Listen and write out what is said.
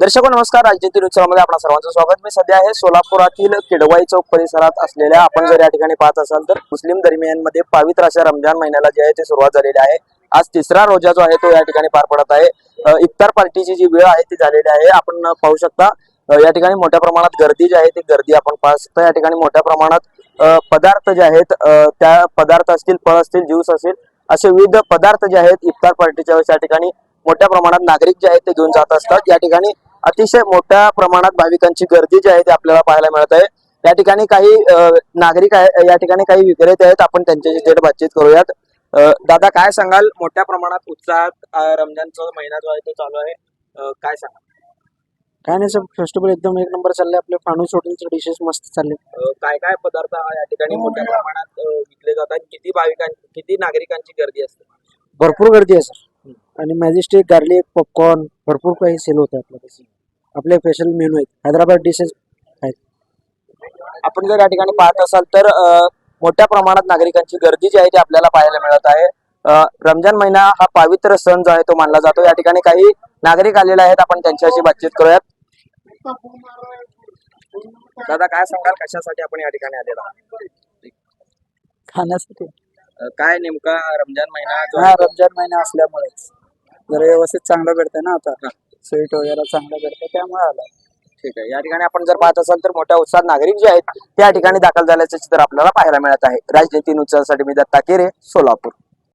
दर्शक नमस्कार राज्यातील उत्सवामध्ये आपण सर्वांचं स्वागत. मी सध्या आहे सोलापुरातील किडवाई चौक परिसरात असलेल्या आपण जर या ठिकाणी पाहत असाल तर मुस्लिम दरम्यानमध्ये पवित्र अशा रमजान महिन्याला जे आहे ते सुरुवात झालेली आहे. आज तिसरा रोजा जो आहे तो या ठिकाणी पार पडत आहे. इफ्तार पार्टीची जी वेळ आहे ती झालेली आहे. आपण पाहू शकता या ठिकाणी मोठ्या प्रमाणात गर्दी जी आहे ती गर्दी आपण पाहू शकता. या ठिकाणी मोठ्या प्रमाणात पदार्थ जे आहेत त्या पदार्थ असतील फळ असतील ज्यूस असतील असे विविध पदार्थ जे आहेत इफ्तार पार्टीच्या वेळेस या ठिकाणी मोठ्या प्रमाणात नागरिक जे आहेत ते घेऊन जात असतात. या ठिकाणी अतिशय मोठ्या प्रमाणात भाविकांची गर्दी जी आहे ती आपल्याला पाहायला मिळत आहे. या ठिकाणी काही नागरिक आहे या ठिकाणी काही विक्रेते आहेत. आपण त्यांच्याशी थेट बातचीत करूयात. दादा काय सांगाल? मोठ्या प्रमाणात उत्साहात रमजानचा महिना जो आहे तो चालू आहे. काय सांगाल? काय नाही सर फेस्टिवल एकदम एक नंबर चालले आपले. फानूस हॉटेलचे डिशेस मस्त चालले. काय काय पदार्थ या ठिकाणी मोठ्या प्रमाणात विकले जातात. किती भाविकां किती नागरिकांची गर्दी असते? भरपूर गर्दी आहे सर. आणि मॅजेस्टिक गार्लिक पॉपकॉर्न भरपूर काही सेल होते आपल्या आपले स्पेशल मेनू आहेत. हैदराबाद डिशेस आपण जर या ठिकाणी पाहत असाल तर अ, मोठ्या प्रमाणात नागरिकांची गर्दी जी आहे ती आपल्याला पाहायला मिळत आहे. अ, रमजान महिना हा पवित्र सण जो आहे तो मानला जातो. या ठिकाणी काही नागरिक आलेले आहेत. आपण त्यांच्याशी बातचीत करूयात. दादा काय सांगाल? कशासाठी आपण या ठिकाणी आलेलो आहात? खाण्यासाठी. अ, काय नेमका रमजान महिना जो हा आहे तो- रमजान महिना असल्यामुळेच. जरा व्यवस्थित चांगलं भेटतंय ना आता. स्वीट वगैरे चांगलं भेटतं त्यामुळे आला. ठीक आहे. या ठिकाणी आपण जर पाहत असाल तर मोठ्या उत्साहात नागरिक जे आहेत त्या ठिकाणी दाखल झाल्याचे चित्र आपल्याला पाहायला मिळत आहे. राजनीती नुसारसाठी मी दत्ता केरे सोलापूर.